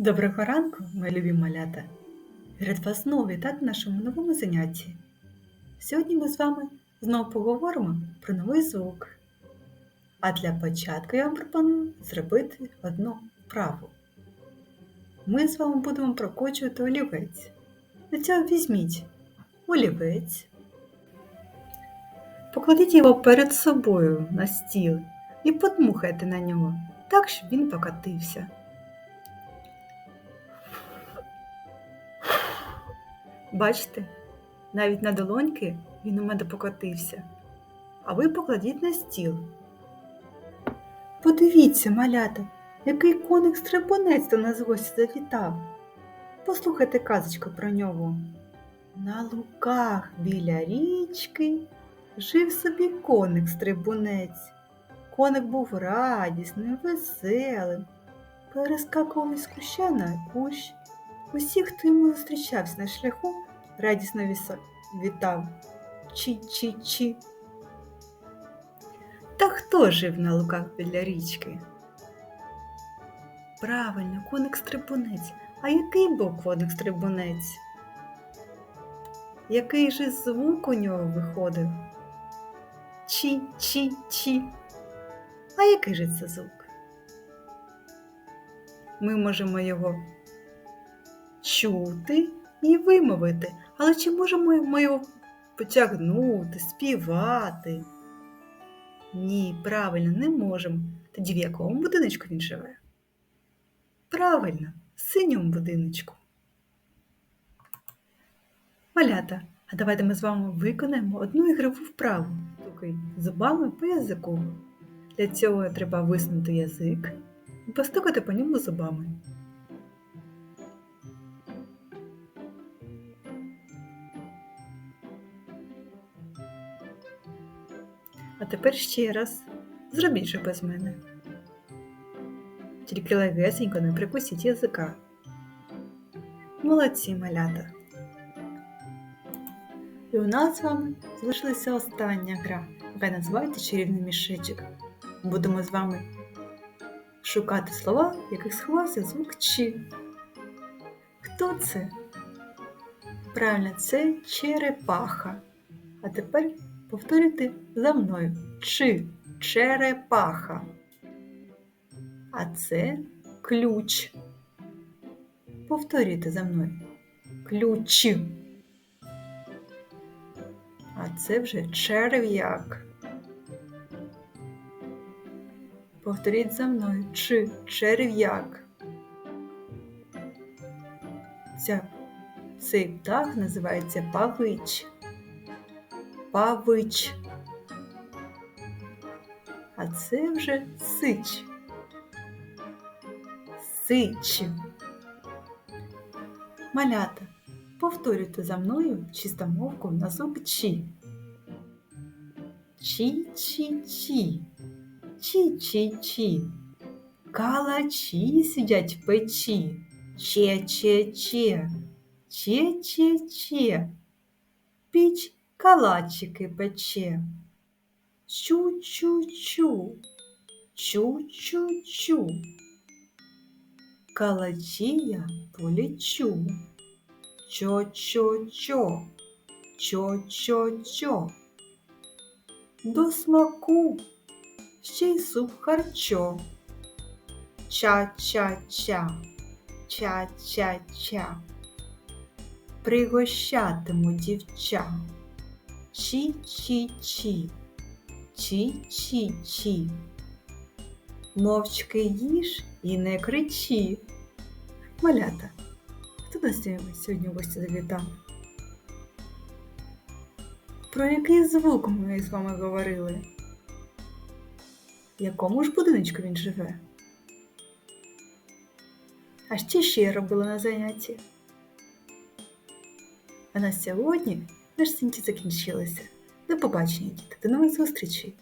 Доброго ранку, мої любі малята! Рад вас знову вітати в нашому новому занятті. Сьогодні ми з вами знову поговоримо про новий звук. А для початку я вам пропоную зробити одну вправу. Ми з вами будемо прокочувати олівець. Для цього візьміть олівець, покладіть його перед собою на стіл і подмухайте на нього так, щоб він покатився. Бачите, навіть на долоньки він у мене покотився. А ви покладіть на стіл. Подивіться, малята, який коник стрибунець до нас гості завітав. Послухайте казочку про нього. На луках біля річки жив собі коник стрибунець. Коник був радісним, веселим, перескакував із куща на кущ. Усі, хто йому зустрічався на шляху, радісно вітав Чі-чі-чі. Та хто жив на луках біля річки? Правильно, коник стрибунець. А який був коник стрибунець? Який же звук у нього виходив? Чі-чі-чі. А який же це звук? Ми можемо його чути і вимовити. Але чи можемо ми його потягнути, співати? Ні, правильно, не можемо. Тоді в якому будиночку він живе? Правильно, в синьому будиночку. Малята, а давайте ми з вами виконаємо одну ігрову вправу. Тукай зубами по язику. Для цього треба висунути язик і постукати по ньому зубами. А тепер ще раз. Зробіть же без мене. Тільки легесенько не прикусіть язика. Молодці малята. І у нас з вами залишилася остання гра, яка називається чарівний мішечок. Будемо з вами шукати слова, яких сховався звук Ч. Хто це? Правильно, це черепаха. А тепер повторюйте за мною. Чи черепаха. А це ключ. Повторюйте за мною. Ключ. А це вже черв'як. Повторіть за мною. Чи черв'як. Цей птах називається павич. Павич. А це вже сич. Сич. Малята, повторюйте за мною чистомовку на звук чі. Чі-чі-чі. Чі-чі-чі. Калачі сидять в печі. Че-че-че. Че-че-че. Піч калачики пече. Чу-чу-чу. Чу-чу-чу. Калачі я полічу. Чо-чо-чо. Чо-чо-чо. До смаку ще й суп харчо. Ча-ча-ча. Ча-ча-ча. Пригощатиму дівча. Чі-чі-чі. Чі-чі-чі. Мовчки їж і не кричи. Малята, хто нас сьогодні в гості завітав? Про який звук ми з вами говорили? В якому ж будиночку він живе? А ще що я робила на занятті? А на сьогодні наш сінті закінчилися. До побачення, діти, до нових зустрічей!